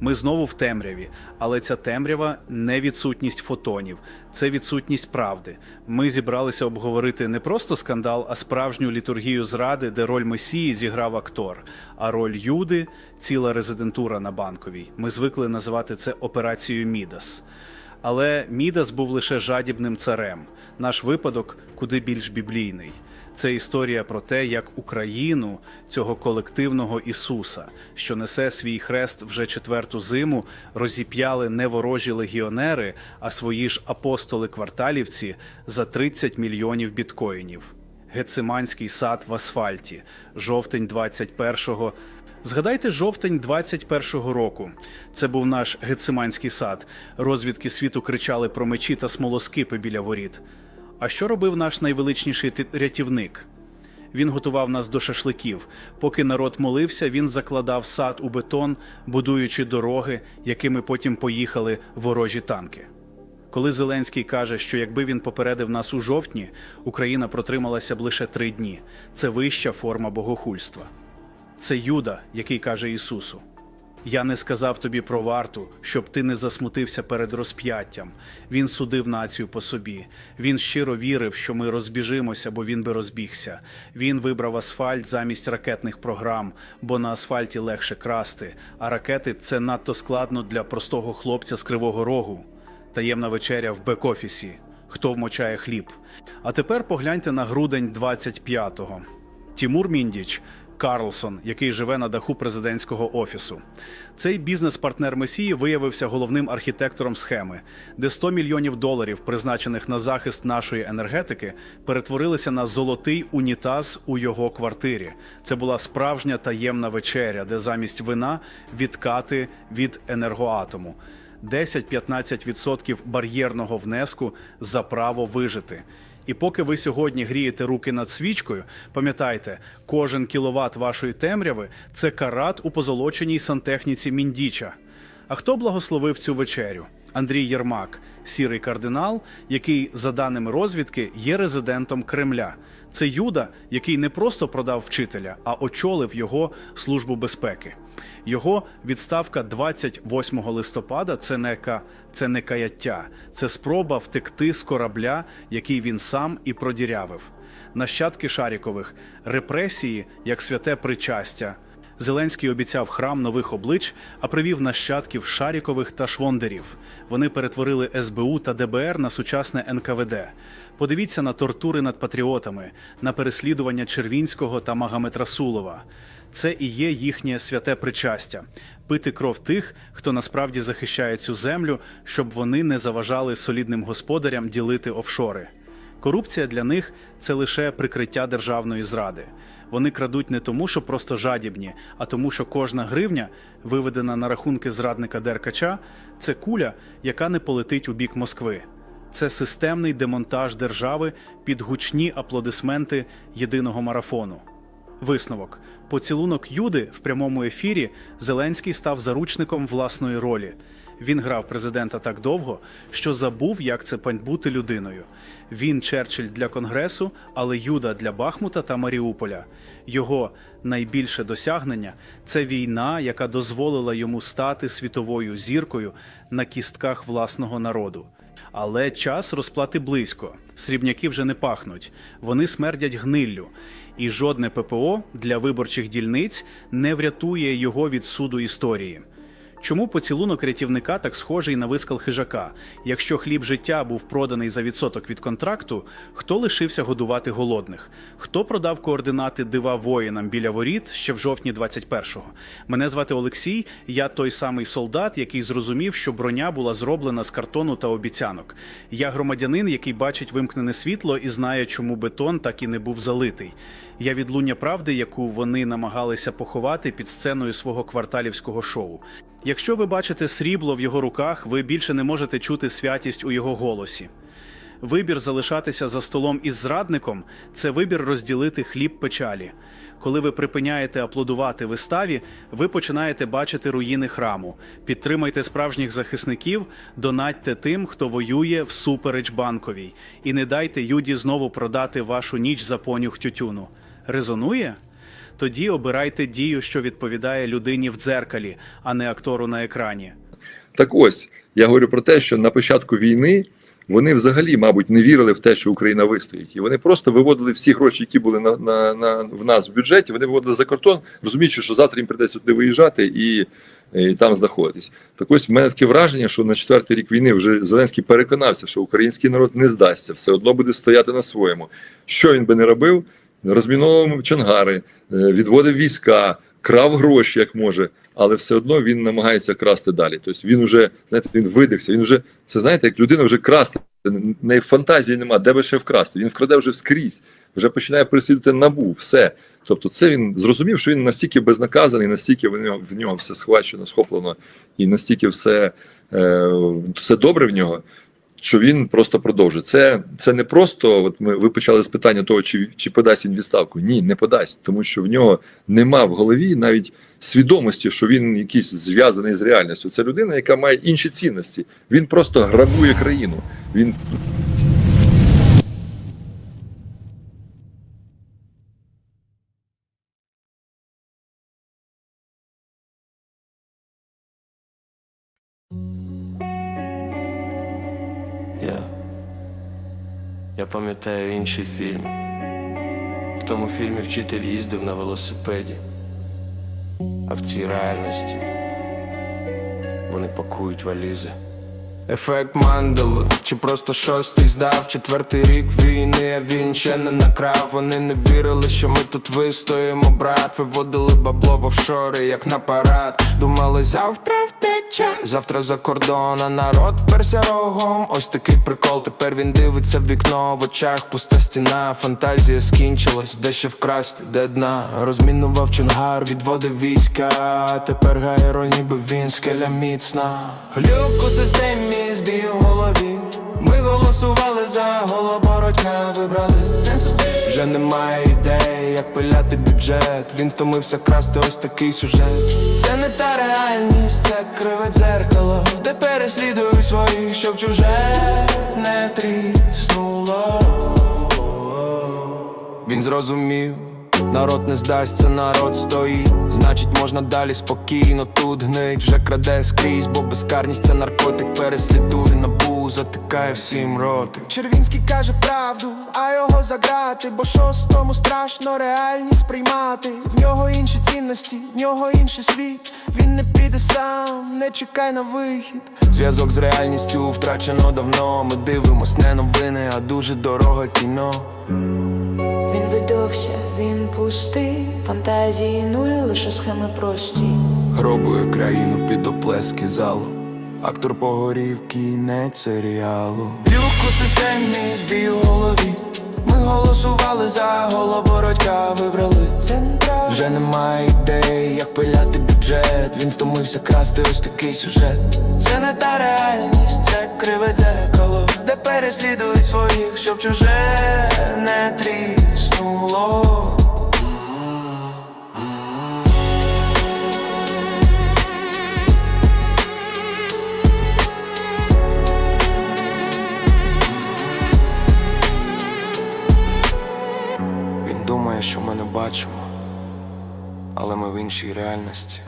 Ми знову в темряві, але ця темрява не відсутність фотонів, це відсутність правди. Ми зібралися обговорити не просто скандал, а справжню літургію зради, де роль Месії зіграв актор, а роль Юди ціла резидентура на банковій. Ми звикли називати це операцією Мідас. Але Мідас був лише жадібним царем. Наш випадок куди більш біблійний. Це історія про те, як Україну, цього колективного Ісуса, що несе свій хрест вже четверту зиму, розіп'яли не ворожі легіонери, а свої ж апостоли-кварталівці за 30 мільйонів біткоїнів. Гециманський сад в асфальті, жовтень 21-го. Згадайте жовтень 21-го року. Це був наш гециманський сад. Розвідки світу кричали про мечі та смолоскипи біля воріт. А що робив наш найвеличніший рятівник? Він готував нас до шашликів. Поки народ молився, він закладав сад у бетон, будуючи дороги, якими потім поїхали ворожі танки. Коли Зеленський каже, що якби він попередив нас у жовтні, Україна протрималася б лише три дні. Це вища форма богохульства. Це Юда, який каже Ісусу: Я не сказав тобі про варту, щоб ти не засмутився перед розп'яттям. Він судив націю по собі. Він щиро вірив, що ми розбіжимося, бо він би розбігся. Він вибрав асфальт замість ракетних програм, бо на асфальті легше красти, а ракети це надто складно для простого хлопця з кривого рогу. Таємна вечеря в бек-офісі. Хто вмочає хліб? А тепер погляньте на грудень 25-го. Тімур Міндіч, Карлсон, який живе на даху президентського офісу. Цей бізнес-партнер Месії виявився головним архітектором схеми, де 100 мільйонів доларів, призначених на захист нашої енергетики, перетворилися на золотий унітаз у його квартирі. Це була справжня таємна вечеря, де замість вина відкати від енергоатому. 10-15% бар'єрного внеску за право вижити. І поки ви сьогодні грієте руки над свічкою, пам'ятайте, кожен кіловат вашої темряви це карат у позолоченій сантехніці Міндіча. А хто благословив цю вечерю? Андрій Єрмак, сірий кардинал, який, за даними розвідки, є резидентом Кремля. Це Юда, який не просто продав вчителя, а очолив його службу безпеки. Його відставка 28 листопада це не ка це не каяття, це спроба втекти з корабля, який він сам і продірявив. Нащадки Шарікових, репресії як святе причастя. Зеленський обіцяв храм нових облич, а привів нащадків Шарікових та Швондерів. Вони перетворили СБУ та ДБР на сучасне НКВД. Подивіться на тортури над патріотами, на переслідування Червінського та Магомед Расулова. Це і є їхнє святе причастя пити кров тих, хто насправді захищає цю землю, щоб вони не заважали солідним господарям ділити офшори. Корупція для них це лише прикриття державної зради. Вони крадуть не тому, що просто жадібні, а тому, що кожна гривня, виведена на рахунки зрадника Деркача, це куля, яка не полетить у бік Москви. Це системний демонтаж держави під гучні аплодисменти єдиного марафону. Висновок: поцілунок Юди в прямому ефірі Зеленський став заручником власної ролі. Він грав президента так довго, що забув, як це бути людиною. Він Черчилль для Конгресу, але Юда для Бахмута та Маріуполя. Його найбільше досягнення це війна, яка дозволила йому стати світовою зіркою на кістках власного народу. Але час розплати близько. Срібняки вже не пахнуть, вони смердять гниллю. І жодне ППО для виборчих дільниць не врятує його від суду історії. Чому поцілунок рятівника так схожий на вискал хижака? Якщо хліб життя був проданий за відсоток від контракту, хто лишився годувати голодних? Хто продав координати дива воїнам біля воріт ще в жовтні 21-го? Мене звати Олексій. Я той самий солдат, який зрозумів, що броня була зроблена з картону та обіцянок. Я громадянин, який бачить вимкнене світло і знає, чому бетон так і не був залитий. Я відлуння правди, яку вони намагалися поховати під сценою свого кварталівського шоу. Якщо ви бачите срібло в його руках, ви більше не можете чути святість у його голосі. Вибір залишатися за столом із зрадником це вибір розділити хліб печалі. Коли ви припиняєте аплодувати виставі, ви починаєте бачити руїни храму. Підтримайте справжніх захисників, донатьте тим, хто воює всупереч банковій, і не дайте Юді знову продати вашу ніч за понюх тютюну. Резонує? Тоді обирайте дію, що відповідає людині в дзеркалі, а не актору на екрані. Так ось я говорю про те, що на початку війни вони взагалі, мабуть, не вірили в те, що Україна вистоїть, і вони просто виводили всі гроші, які були на, на, на в нас в бюджеті. Вони виводили за кордон, розуміючи, що завтра їм придеться туди виїжджати і, і там знаходитись. Так ось в мене таке враження, що на четвертий рік війни вже Зеленський переконався, що український народ не здасться, все одно буде стояти на своєму. Що він би не робив? Розміновував чангари, е, відводив війська, крав гроші, як може, але все одно він намагається красти далі. Тобто він вже знаєте, він видихся. Він вже це знаєте, як людина вже красти. Не фантазії нема, де би ще вкрасти. Він вкраде вже скрізь, вже починає переслідувати набу, все. Тобто, це він зрозумів, що він настільки безнаказаний, настільки в нього, в нього все схвачено, схоплено, і настільки все, е, все добре в нього, що він просто продовжить. Це, це не просто. От ми ви почали з питання того, чи, чи подасть він відставку. Ні, не подасть, тому що в нього нема в голові навіть свідомості, що він якийсь зв'язаний з реальністю. Це людина, яка має інші цінності. Він просто грабує країну. Він Я пам'ятаю інший фільм. В тому фільмі вчитель їздив на велосипеді. А в цій реальності вони пакують валізи. Ефект мандали, чи просто щось ти здав? Четвертий рік війни, а він ще не накрав. Вони не вірили, що ми тут вистоїмо, брат. Виводили бабло в офшори, як на парад. Думали, завтра втече, завтра за кордон, а народ вперся рогом. Ось такий прикол, тепер він дивиться в вікно. В очах пуста стіна, фантазія скінчилась. Де ще вкрасти, де дна? Розмінував чунгар, відводив війська. Тепер гає ніби він скеля міцна. Глюк у системі, збій у голові. Ми голосували за голобородька вибрали. Вже немає ідей, як пиляти бюджет. Він втомився красти ось такий сюжет. Це не та реальність, це криве дзеркало Де переслідують своїх, щоб чуже не тріснуло. Він зрозумів, народ не здасться, народ стоїть. Значить, можна далі спокійно тут гнить, вже краде скрізь, бо безкарність це наркотик, переслідує набу, затикає всім ротик. Червінський каже правду, а його заграти, бо шостому страшно реальність приймати. В нього інші цінності, в нього інший світ. Він не піде сам, не чекай на вихід. Зв'язок з реальністю втрачено давно. Ми дивимось не новини, а дуже дороге кіно. Він він пустий, фантазії нуль, лише схеми прості. Гробує країну під оплески залу. Актор погорів кінець серіалу. Люк у системі збій у голові. Ми голосували за голобородька вибрали. Вже немає ідей, як пиляти бюджет. Він втомився красти ось такий сюжет. Це не та реальність, це криве дзеркало, де переслідують своїх, щоб чуже не тріснуло. Але ми в іншій реальності.